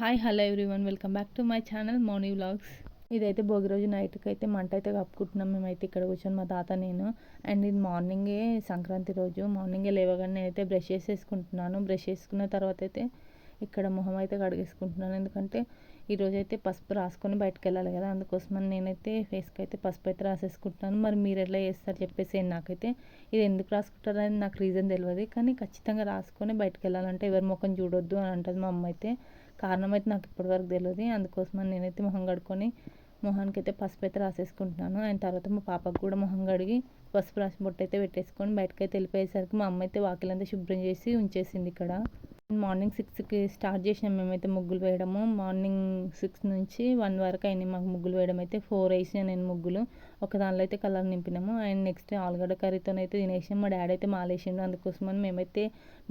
Hi hello everyone. Welcome back to my channel Moni vlogs. ఇదైతే భోగి రోజు నైట్కి అయితే మంట అయితే కప్పుకుంటున్నాం. మేమైతే ఇక్కడ కూర్చొని మా తాత నేను. అండ్ ఇది మార్నింగే సంక్రాంతి రోజు. మార్నింగే లేవగానే నేనైతే బ్రష్ చేసేసుకుంటున్నాను. బ్రష్ చేసుకున్న తర్వాత అయితే ఇక్కడ మొహం అయితే కడిగేసుకుంటున్నాను. ఎందుకంటే ఈరోజు అయితే పసుపు రాసుకొని బయటకు వెళ్ళాలి కదా. అందుకోసమని నేనైతే ఫేస్కి అయితే పసుపు అయితే రాసేసుకుంటున్నాను. మరి మీరు ఎట్లా చేస్తారు చెప్పేసి నాకైతే ఇది ఎందుకు రాసుకుంటారు అనేది నాకు రీజన్ తెలియదు కానీ ఖచ్చితంగా రాసుకొని బయటకు వెళ్ళాలంటే ఎవరి ముఖం చూడొద్దు అని అంటుంది మా అమ్మ అయితే. కారణం అయితే నాకు ఇప్పటివరకు తెలియదు అందుకోసమని నేనైతే మొహం కడుక్కొని మొహానికి అయితే పసుపు అయితే రాసేసుకుంటున్నాను. అండ్ తర్వాత మా పాపకు కూడా మొహం కడిగి పసుపు రాసి బొట్టు అయితే పెట్టేసుకొని బయటకైతే వెళ్ళిపోయేసరికి మా అమ్మ అయితే వాకిలంతా శుభ్రం చేసి ఉంచేసింది ఇక్కడ. మార్నింగ్ సిక్స్కి స్టార్ట్ చేసినాం మేమైతే ముగ్గులు వేయడము. మార్నింగ్ సిక్స్ నుంచి వన్ వరకు అయింది మాకు ముగ్గులు వేయడం అయితే. ఫోర్ వేసిన నేను ముగ్గులు. ఒక దానిలో అయితే కలర్ నింపినాము. అండ్ నెక్స్ట్ ఆలుగడ్డ కర్రీతోనైతే తినేసాం మా డాడీ అయితే మాలేసిండు. అందుకోసమని మేమైతే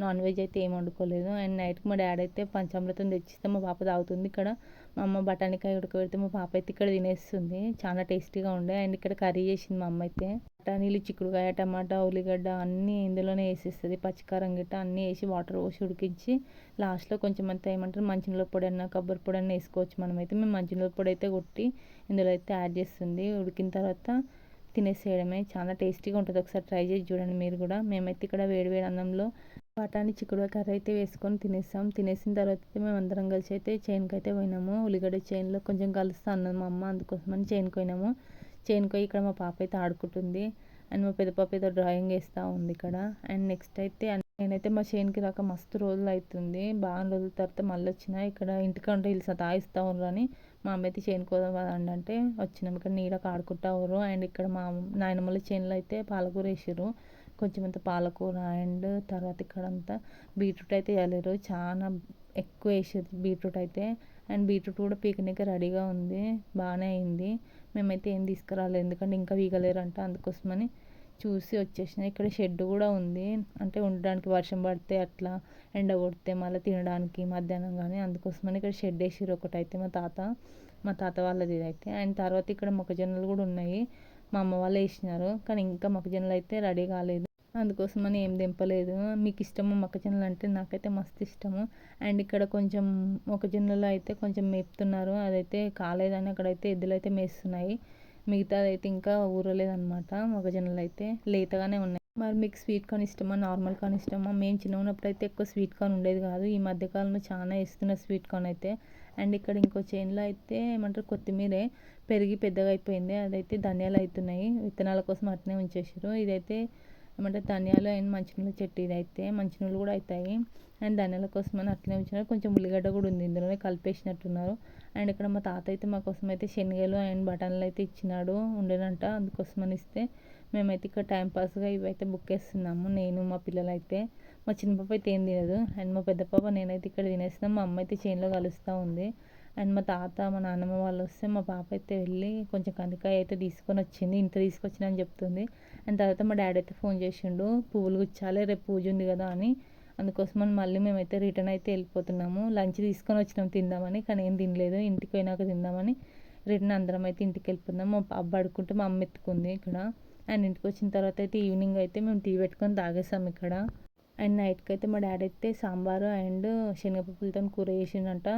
నాన్ వెజ్ అయితే ఏం వండుకోలేదు. అండ్ నైట్కి మా డాడీ అయితే పంచామృతం తెచ్చిస్తే మా పాప తాగుతుంది ఇక్కడ. మా అమ్మ బఠానీకాయ ఉడకబెడితే మా పాప అయితే ఇక్కడ తినేస్తుంది. చాలా టేస్టీగా ఉండే. అండ్ ఇక్కడ కర్రీ చేసింది మా అమ్మ అయితే. బఠానీలు చిక్కుడుకాయ టమాటా ఉల్లిగడ్డ అన్నీ ఇందులోనే వేసేస్తుంది. పచ్చికారం గిట్ట అన్నీ వేసి వాటర్ పోసి ఉడికించి లాస్ట్లో కొంచెం అంతా ఏమంటారు మంచినీళ్ళ పొడి అన్న కొబ్బరి పొడి అన్న వేసుకోవచ్చు మనమైతే. మేము మంచినీళ్ళ పొడి అయితే కొట్టి ఇందులో అయితే యాడ్ చేస్తుంది. ఉడికిన తర్వాత తినేసేయడమే చాలా టేస్టీగా ఉంటుంది. ఒకసారి ట్రై చేసి చూడండి మీరు కూడా. మేమైతే ఇక్కడ వేడి వేడి అన్నంలో బఠానీ చిక్కుడు కర్రీ అయితే వేసుకొని తినేసాం. తినేసిన తర్వాత అయితే మేము అందరం కలిసి అయితే చైన్కి అయితే పోయినాము. ఉల్లిగడ్డ చైన్లో కొంచెం కలుస్తా అన్నది మా అమ్మ అందుకోసమని చైన్కి పోయినాము. చేనుకో ఇక్కడ మా పాప అయితే ఆడుకుంటుంది. అండ్ మా పెద్ద పాప ఏదో డ్రాయింగ్ వేస్తూ ఉంది ఇక్కడ. అండ్ నెక్స్ట్ అయితే నేనైతే మా చేనుకి రాక మస్తు రోజులు అవుతుంది బాగా రోజుల తర్వాత మళ్ళీ వచ్చిన ఇక్కడ ఇంటికంటే వీళ్ళు తాగిస్తూ ఉర్రు అని మా అమ్మ అయితే చేనుకోదాం అంటే వచ్చినాం. ఇక్కడ నీడకు ఆడుకుంటా ఉర్రు. అండ్ ఇక్కడ మా నాయనమ్మల చేనులో అయితే పాలకూర వేసారు కొంచెం అంత పాలకూర అండ్ తర్వాత ఇక్కడ అంతా బీట్రూట్ అయితే వేయలేరు. చాలా ఎక్కువ వేసేది బీట్రూట్ అయితే. అండ్ బీట్రూట్ కూడా పీకనీకి రెడీగా ఉంది. బాగానే అయింది. మేమైతే ఏం తీసుకురాలేదు. ఎందుకంటే ఇంకా వీగలేరంట అందుకోసమని చూసి వచ్చేసిన. ఇక్కడ షెడ్ కూడా ఉంది. అంటే ఉండడానికి వర్షం పడితే అట్లా ఎండ కొడితే మళ్ళీ తినడానికి మధ్యాహ్నం కానీ అందుకోసమని ఇక్కడ షెడ్ వేసిర్రు ఒకటైతే మా తాత. మా తాత వాళ్ళది అయితే అండ్ తర్వాత ఇక్కడ మొక్కజొన్నలు కూడా ఉన్నాయి. మా అమ్మ వాళ్ళు వేసినారు. కానీ ఇంకా మొక్కజొన్నలు అయితే రెడీ కాలేదు. అందుకోసమని ఏం దింపలేదు. మీకు ఇష్టము మొక్కజొన్నలు అంటే నాకైతే మస్తు ఇష్టము. అండ్ ఇక్కడ కొంచెం మొక్కజొన్నలు అయితే కొంచెం మేపుతున్నారు. అదైతే కాలేదని అక్కడైతే ఎద్దులు అయితే మేస్తున్నాయి. మిగతాది అయితే ఇంకా ఊరలేదనమాట మొక్కజొన్నలు అయితే లేతగానే ఉన్నాయి. మరి మీకు స్వీట్ కార్న్ ఇష్టమా నార్మల్ కార్న్ ఇష్టమా? మేము చిన్న ఉన్నప్పుడు అయితే ఎక్కువ స్వీట్ కార్న్ ఉండేది కాదు. ఈ మధ్యకాలంలో చాలా ఇస్తున్నారు స్వీట్ కార్న్ అయితే. అండ్ ఇక్కడ ఇంకో చైన్లో అయితే ఏమంటారు కొత్తిమీరే పెరిగి పెద్దగా అయిపోయింది అదైతే ధనియాలు అవుతున్నాయి విత్తనాల కోసం అట్నే ఉంచేసారు ఇదైతే ఏమంటే ధనియాలు అండ్ మంచినీళ్ళ చెట్టు ఇది అయితే మంచినీళ్ళు కూడా అవుతాయి అండ్ ధనియాల కోసం అని అట్లనే ఉంచినారు కొంచెం ఉల్లిగడ్డ కూడా ఉంది. ఇందులోనే కలిపేసినట్టున్నారు. అండ్ ఇక్కడ మా తాత అయితే మా కోసం అయితే శనగలు అండ్ బటన్లు అయితే ఇచ్చినాడు ఉండేనంట. అందుకోసమని ఇస్తే మేమైతే ఇక్కడ టైంపాస్గా ఇవైతే బుక్ చేస్తున్నాము. నేను మా పిల్లలు అయితే మా చిన్న పాప అయితే ఏం తినదు. అండ్ మా పెద్ద పాప నేనైతే ఇక్కడ తినేస్తున్నాం. మా అమ్మ అయితే చేనులో కలుస్తూ ఉంది. అండ్ మా తాత మా నాన్నమ్మ వాళ్ళు వస్తే మా పాప అయితే వెళ్ళి కొంచెం కందికాయ అయితే తీసుకొని వచ్చింది. ఇంత తీసుకొచ్చిన అని చెప్తుంది. అండ్ తర్వాత మా డాడీ అయితే ఫోన్ చేసిండు పువ్వులు గుచ్చాలి రేపు పూజ ఉంది కదా అని. అందుకోసమని మళ్ళీ మేమైతే రిటర్న్ అయితే వెళ్ళిపోతున్నాము. లంచ్ తీసుకొని వచ్చినాం తిందామని కానీ ఏం తినలేదు. ఇంటికి పోయినాక తిందామని రిటర్న్ అందరం అయితే ఇంటికి వెళ్ళిపోతున్నాం. మా పాప పడుకుంటే మా అమ్మ ఎత్తుకుంది ఇక్కడ. అండ్ ఇంటికి వచ్చిన తర్వాత అయితే ఈవినింగ్ అయితే మేము టీ పెట్టుకొని తాగేసాం ఇక్కడ. అండ్ నైట్కి అయితే మా డాడీ అయితే సాంబారు అండ్ శనగపప్పులతో కూర చేసిండంట.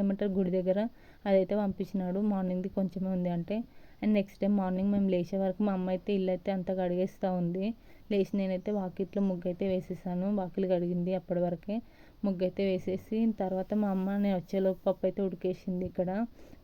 ఏమంటారు గుడి దగ్గర అదైతే పంపించినాడు. మార్నింగ్ది కొంచెమే ఉంది అంటే అండ్ నెక్స్ట్ డే మార్నింగ్ మేము లేచే వరకు మా అమ్మ అయితే ఇల్లు అయితే అంతా కడిగేస్తూ ఉంది. లేచి నేనైతే వాకిట్లో ముగ్గు అయితే వేసేసాను. వాకిలు కడిగింది అప్పటి వరకే. ముగ్గు అయితే వేసేసి తర్వాత మా అమ్మ నేను వచ్చేలోపు పప్పు అయితే ఉడికేసింది ఇక్కడ.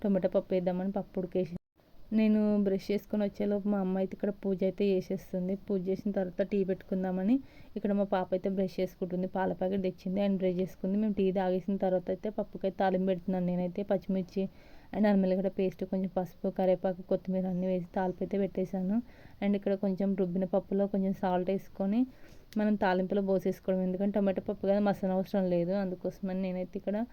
టొమాటో పప్పు వేద్దామని పప్పు ఉడికేసింది. నేను బ్రష్ చేసుకొని వచ్చేలోపు మా అమ్మ అయితే ఇక్కడ పూజ అయితే చేసేస్తుంది. పూజ చేసిన తర్వాత టీ పెట్టుకుందామని ఇక్కడ మా పాప అయితే బ్రష్ చేసుకుంటుంది. పాల ప్యాకెట్ తెచ్చింది అండ్ బ్రష్ చేసుకుంది. మేము టీ తాగేసిన తర్వాత అయితే పప్పుకైతే తాలింపు పెడుతున్నాను నేనైతే. పచ్చిమిర్చి అండ్ అల్లం పేస్ట్ కొంచెం పసుపు కరివేపాకు కొత్తిమీర అన్నీ వేసి తాలింపు అయితే పెట్టేశాను. అండ్ ఇక్కడ కొంచెం రుబ్బిన పప్పులో కొంచెం సాల్ట్ వేసుకొని మనం తాలింపులో పోసేసుకోవడం. ఎందుకంటే టమాటో పప్పు కదా మసాలా అవసరం లేదు. అందుకోసమని నేనైతే ఇక్కడ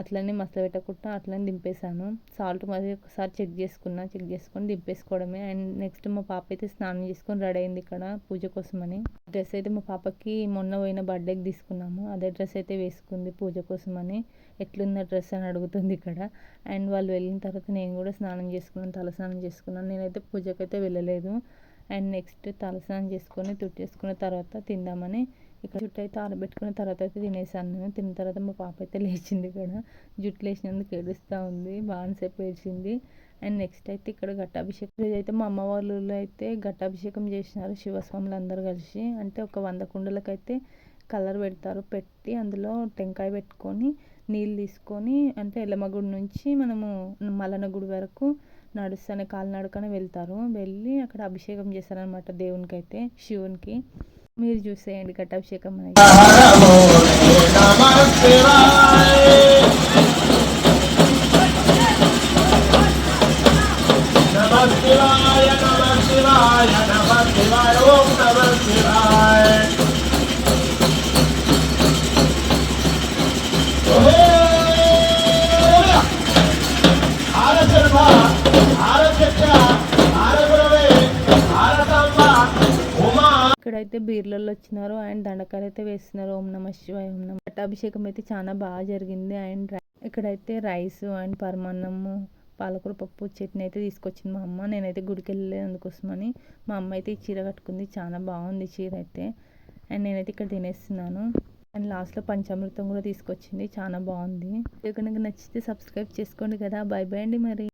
అట్లనే మసలు పెట్టకుండా అట్లనే దింపేశాను. సాల్ట్ మరి ఒకసారి చెక్ చేసుకున్నా చెక్ చేసుకొని దింపేసుకోవడమే. అండ్ నెక్స్ట్ మా పాప అయితే స్నానం చేసుకొని రెడీ అయింది ఇక్కడ పూజ కోసమని. డ్రెస్ అయితే మా పాపకి మొన్న పోయిన బర్త్డేకి తీసుకున్నాము. అదే డ్రెస్ అయితే వేసుకుంది పూజ కోసమని. ఎట్లుంది డ్రెస్ అని అడుగుతుంది ఇక్కడ. అండ్ వాళ్ళు వెళ్ళిన తర్వాత నేను కూడా స్నానం చేసుకున్నాను తల స్నానం చేసుకున్నాను. నేనైతే పూజకైతే వెళ్ళలేదు. అండ్ నెక్స్ట్ తలస్నానం చేసుకొని తుట్టేసుకున్న తర్వాత తిందామని ఇక్కడ జుట్టు అయితే ఆరబెట్టుకున్న తర్వాత అయితే తినేసాను. నేను తిన్న తర్వాత మా పాప అయితే లేచింది ఇక్కడ. జుట్టు లేచినందుకు ఏడుస్తూ ఉంది. బాగాసేపు ఏడ్చింది. అండ్ నెక్స్ట్ అయితే ఇక్కడ ఘట్టాభిషేకం. అయితే మా అమ్మ వాళ్ళు ఊళ్ళో అయితే ఘట్టాభిషేకం చేసినారు శివస్వాములు అందరు కలిసి. అంటే ఒక వంద కుండలకైతే కలర్ పెడతారు. పెట్టి అందులో టెంకాయ పెట్టుకొని నీళ్ళు తీసుకొని అంటే ఎల్లమ్మగుడి నుంచి మనము మల్లన్న గుడి వరకు నడుస్తూనే కాలినడకనే వెళ్తారు. వెళ్ళి అక్కడ అభిషేకం చేస్తారనమాట దేవునికి అయితే శివునికి. మీరు చూసేయండి ఘట్టాభిషేకం అనేది ఇక్కడైతే బీర్లలో వచ్చినారు. అండ్ దండకాయలు అయితే వేస్తున్నారు. ఓం నమ శివాయ ఓం నమ పట్టాభిషేకం అయితే చాలా బాగా జరిగింది. అండ్ ఇక్కడైతే రైస్ అండ్ పరమాన్నము పాలకూర పప్పు చట్నీ అయితే తీసుకొచ్చింది మా అమ్మ. నేనైతే గుడికి వెళ్ళలేదు అందుకోసమని మా అమ్మ అయితే ఈ చీర కట్టుకుంది. చాలా బాగుంది చీర అయితే. అండ్ నేనైతే ఇక్కడ తినేస్తున్నాను. అండ్ లాస్ట్లో పంచామృతం కూడా తీసుకొచ్చింది. చాలా బాగుంది. ఇక్కడ నచ్చితే సబ్స్క్రైబ్ చేసుకోండి కదా. బై బై అండి మరి.